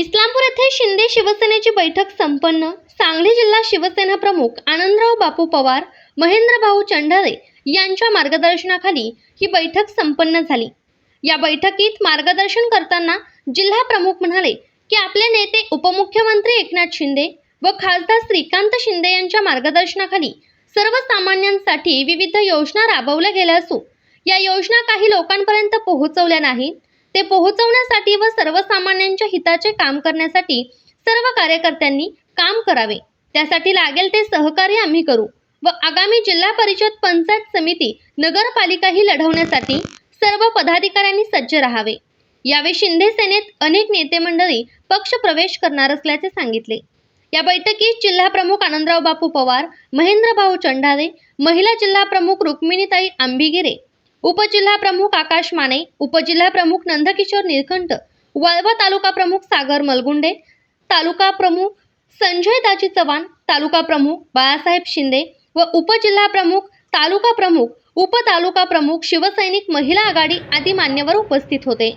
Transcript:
इस्लामपूर येथे शिंदे शिवसेनेची बैठक संपन्न. सांगली जिल्हा शिवसेना प्रमुख आनंदराव बापू पवार महेंद्रभाऊ चंढारे यांच्या मार्गदर्शनाखाली ही बैठक संपन्न झाली. या बैठकीत मार्गदर्शन करताना जिल्हा प्रमुख म्हणाले की आपले नेते उपमुख्यमंत्री एकनाथ शिंदे व खासदार श्रीकांत शिंदे यांच्या मार्गदर्शनाखाली सर्वसामान्यांसाठी विविध योजना राबवल्या गेल्या असून या योजना काही लोकांपर्यंत पोहोचवल्या नाहीत. ते पोहोचवण्यासाठी व सर्वसामान्यांच्या हिताचे काम करण्यासाठी सर्व कार्यकर्त्यांनी काम करावे. त्यासाठी लागेल ते सहकार्य आम्ही करू व आगामी जिल्हा परिषद पंचायत समिती नगरपालिकाही लढवण्यासाठी सर्व पदाधिकाऱ्यांनी सज्ज राहावे. यावेळी शिंदे सेनेत अनेक नेते मंडळी पक्ष प्रवेश करणार असल्याचे सांगितले. या बैठकीत जिल्हा प्रमुख आनंदराव बापू पवार महेंद्र भाऊ चंडारे महिला जिल्हा प्रमुख रुक्मिणीताई आंबिगिरे उपजिल्हा प्रमुख आकाश माने उपजिल्हा प्रमुख नंदकिशोर निळकंठ वाळवा तालुका प्रमुख सागर मलगुंडे तालुका प्रमुख संजय दाजी चव्हाण तालुका प्रमुख बाळासाहेब शिंदे व उपजिल्हा प्रमुख तालुका प्रमुख उपतालुका प्रमुख शिवसैनिक महिला आघाडी आदी मान्यवर उपस्थित होते.